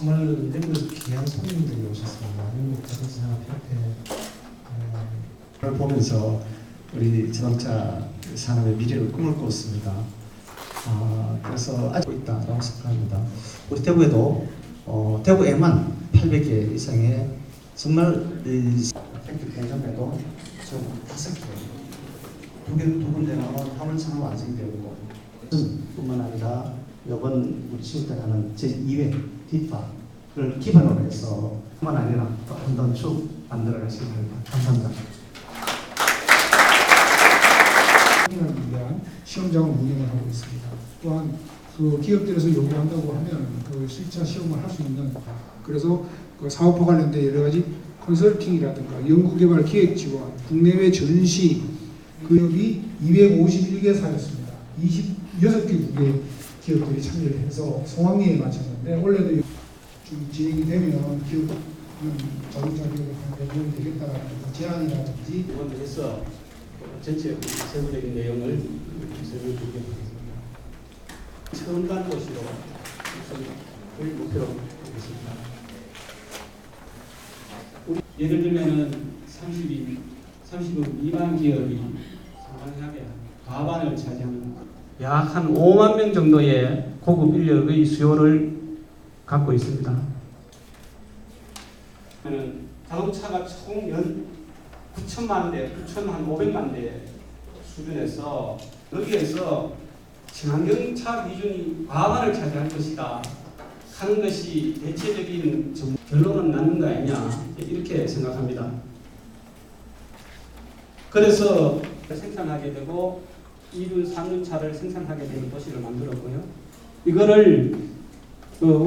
정말 영국 귀한 손님들이 오셨습니다. 영국 자동차협회 를 보면서 우리 자동차 산업의 미래를 꿈을 꿨습니다. 아, 그래서 아직 있다라고 생각합니다. 우리 대구에도 어, 대구에만 800개 이상의 정말 이 대전에도 좀 다섯 개, 두 개 두 군데는 화물차는 완성되고 뿐만 아니라 이번 우리 지금까지 하는 제 2회 뒷파를 기반으로 해서 뿐만 아니라 또한번쭉 만들어 가시기 바랍니다. 감사합니다. 을 위한 시험장을 운영을 하고 있습니다. 또한 그 기업들에서 요구한다고 하면 그 실차 시험을 할 수 있는 그래서 그 사업화 관련된 여러 가지 컨설팅이라든가 연구개발 기획 지원, 국내외 전시 그 기업이 251개 사였습니다. 26개 국내 기업들이 참여를 해서 성황리에 마쳤는데 원래도 좀 진행이 되면 기업은 자동차 기업을 도움이 되겠다라는 제안이라든지 이번에 해서 전체 세부적인 내용을 설명드리겠습니다. 처음 간 곳으로 우리 목표로 하겠습니다. 우리 예를 들면은 30인, 30억 미만 기업이 상당하게 과반을 차지하는 약 한 5만 명 정도의 고급 인력의 수요를 갖고 있습니다. 자동차가 총연 9천만 대, 9천 5백만 대 수준에서 여기에서 친환경차 비중이 과반을 차지할 것이다 하는 것이 대체적인 정- 결론은 나는 거 아니냐 이렇게 생각합니다. 그래서 생산하게 되고 2륜, 3륜 차를 생산하게 되는 도시를 만들었고요. 이거를 그